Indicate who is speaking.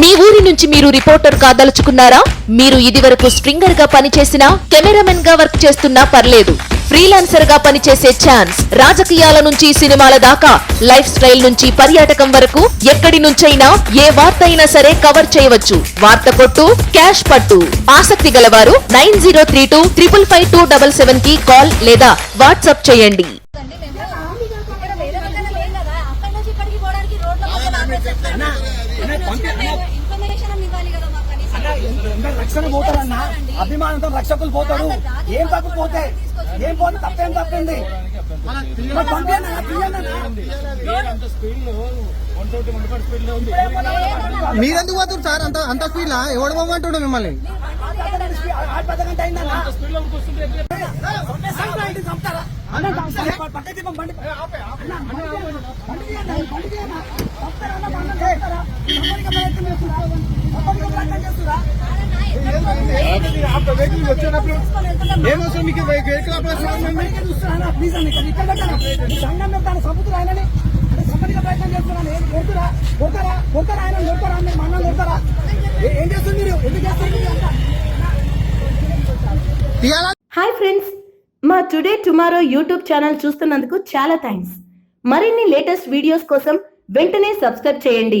Speaker 1: మీ ఊరి నుంచి మీరు రిపోర్టర్ కాదలుచుకున్నారా? మీరు ఇదివరకు స్ట్రింగర్గా పనిచేసినా కెమెరామెన్గా వర్క్ చేస్తున్నా పర్లేదు. ఫ్రీలాన్సర్గా పనిచేసే ఛాన్స్ రాజకీయాల నుంచి సినిమాల దాకా లైఫ్ స్టైల్ నుంచి పర్యాటకం వరకు ఎక్కడి నుంచైనా ఏ వార్త అయినా సరే కవర్ చేయవచ్చు. వార్త కొట్టు క్యాష్ పట్టు. ఆసక్తి గలవారు nine zero three two triple five two double సెవెన్కి కాల్ లేదా వాట్సాప్ చేయండి.
Speaker 2: రక్షణ పోతారన్న అభిమానంతో రక్షకులు పోతారు ఏం తప్పు పోతే ఏం పోతే తప్పేం తప్పింది.
Speaker 3: మీరెందుకు పోతున్నారు సార్ అంత అంత స్పీడ్ లా ఎవడు పోమంటుండే మిమ్మల్ని.
Speaker 2: సంక్రాంతి సంఘం ఆయనని? ప్రయత్నం చేస్తున్నాను. కొడుతురా? కొడతారా? కొడతారా కొడతారా? మీరు కొడతారా? ఏం చేస్తుంది మీరు ఎందుకు చేస్తారు
Speaker 4: హాయ్ ఫ్రెండ్స్ మా టుడే టుమారో యూట్యూబ్ ఛానల్ చూస్తున్నందుకు చాలా థ్యాంక్స్ మరిన్ని లేటెస్ట్ వీడియోస్ కోసం వెంటనే సబ్స్క్రైబ్ చేయండి